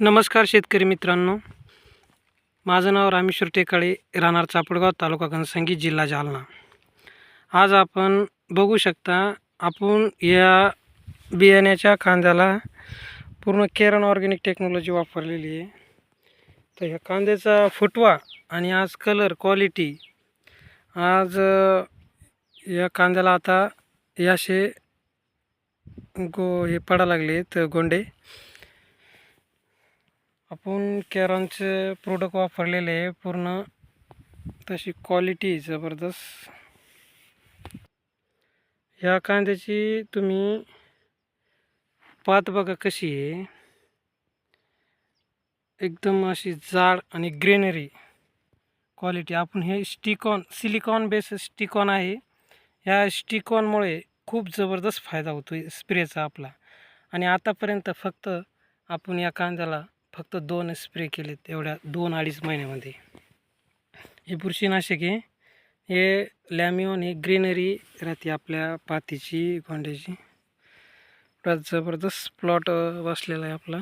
नमस्कार शेतकरी मित्रांनो. माझं नाव रामेश्वर टेकाळे राहणार चापडगाव तालुका घनसंगी जिल्हा जालना. आज आपण बघू शकता आपण या बियाण्याच्या कांद्याला पूर्ण केरन ऑर्गॅनिक टेक्नॉलॉजी वापरलेली आहे. तर ह्या कांद्याचा फुटवा आणि आज कलर क्वालिटी आज या कांद्याला आता याशे गो हे पडा लागले आहेत गोंडे. आपण कॅरॉनचे प्रोडक्ट वापरलेले आहे पूर्ण. तशी क्वालिटी जबरदस्त. ह्या कांद्याची तुम्ही पात बघा कशी आहे. एकदम अशी जाड आणि ग्रेनरी क्वालिटी आपण हे स्टिकॉन सिलिकॉन बेस स्टिकॉन आहे. ह्या स्टिकॉनमुळे खूप जबरदस्त फायदा होतो स्प्रेचा आपला. आणि आतापर्यंत फक्त आपण या कांद्याला फक्त दोन स्प्रे केलेत एवढ्या दोन अडीच महिन्यामध्ये. हे बुरशीनाशक आहे. हे लॅमिओन हे ग्रीनरी राहते आपल्या पातीची गोंड्याची. जबरदस्त प्लॉट बसलेला आहे आपला.